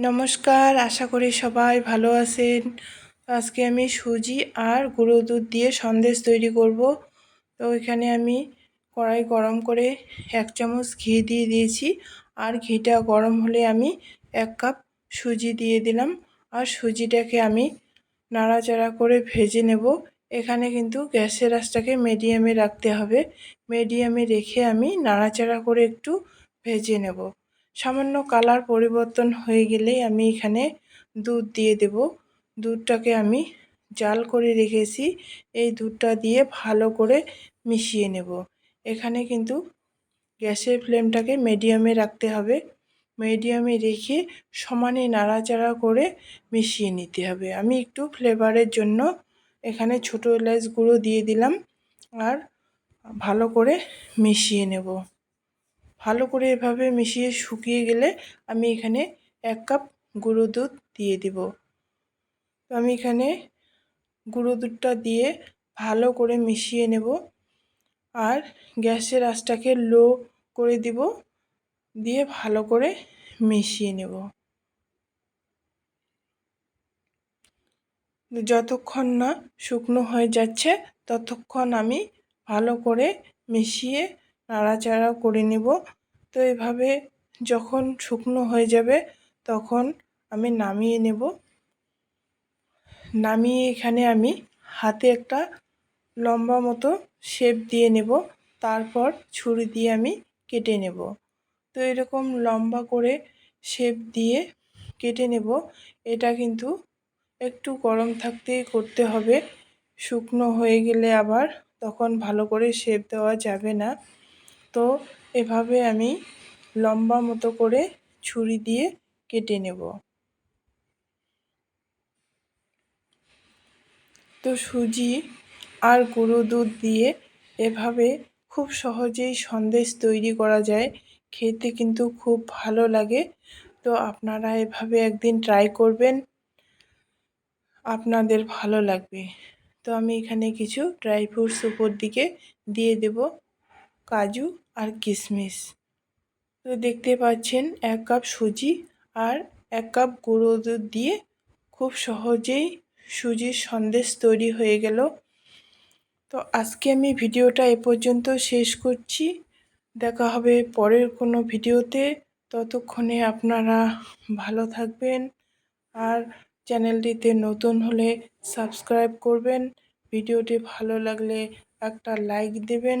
নমস্কার, আশা করি সবাই ভালো আছেন। আজকে আমি সুজি আর গুঁড়ো দুধ দিয়ে সন্দেশ তৈরি করব। তো এখানে আমি কড়াই গরম করে এক চামচ ঘি দিয়ে দিয়েছি। আর ঘিটা গরম হলে আমি এক কাপ সুজি দিয়ে দিলাম। আর সুজিটাকে আমি নাড়াচাড়া করে ভেজে নেব। এখানে কিন্তু গ্যাসের আঁচটাকে মিডিয়ামে রাখতে হবে। মিডিয়ামে রেখে আমি নাড়াচাড়া করে একটু ভেজে নেব। সামান্য কালার পরিবর্তন হয়ে গেলেই আমি এখানে দুধ দিয়ে দেব। দুধটাকে আমি জাল করে রেখেছি। এই দুধটা দিয়ে ভালো করে মিশিয়ে নেব। এখানে কিন্তু গ্যাসের ফ্লেমটাকে মিডিয়ামে রাখতে হবে। মিডিয়ামে রেখে সমানে নাড়াচাড়া করে মিশিয়ে নিতে হবে। আমি একটু ফ্লেভারের জন্য এখানে ছোটো এলাচ গুঁড়ো দিয়ে দিলাম আর ভালো করে মিশিয়ে নেব। ভালো করে এভাবে মিশিয়ে শুকিয়ে গেলে আমি এখানে এক কাপ গুঁড়ো দুধ দিয়ে দিব। তো আমি এখানে গুঁড়ো দুধটা দিয়ে ভালো করে মিশিয়ে নেব আর গ্যাসের আঁচটাকে লো করে দিব, দিয়ে ভালো করে মিশিয়ে নেব। যতক্ষণ না শুকনো হয়ে যাচ্ছে, ততক্ষণ আমি ভালো করে মিশিয়ে নাড়াচাড়া করে নেব। তো এভাবে যখন শুকনো হয়ে যাবে, তখন আমি নামিয়ে নেব। নামিয়ে এখানে আমি হাতে একটা লম্বা মতো শেপ দিয়ে নেব। তারপর ছুরি দিয়ে আমি কেটে নেব। তো এরকম লম্বা করে শেপ দিয়ে কেটে নেব। এটা কিন্তু একটু গরম থাকতেই করতে হবে। শুকনো হয়ে গেলে আবার তখন ভালো করে শেপ দেওয়া যাবে না। তো এভাবে আমি লম্বা মতো করে ছুরি দিয়ে কেটে নেব। তো সুজি আর গুঁড়ো দুধ দিয়ে এভাবে খুব সহজেই সন্দেশ তৈরি করা যায়। খেতে কিন্তু খুব ভালো লাগে। তো আপনারা এভাবে একদিন ট্রাই করবেন। আপনাদের ভালো লাগবে। তো আমি এখানে কিছু ড্রাই ফ্রুটস উপর দিকে দিয়ে দেব। কাজু আর কিশমিশ তো দেখতে পাচ্ছেন, এক কাপ সুজি আর এক কাপ গুঁড়ো দুধ দিয়ে খুব সহজেই সুজির সন্দেশ তৈরি হয়ে গেল। তো আজকে আমি ভিডিওটা এ পর্যন্ত শেষ করছি। দেখা হবে পরের কোনো ভিডিওতে। ততক্ষণে আপনারা ভালো থাকবেন আর চ্যানেলটিতে নতুন হলে সাবস্ক্রাইব করবেন। ভিডিওটি ভালো লাগলে একটা লাইক দেবেন।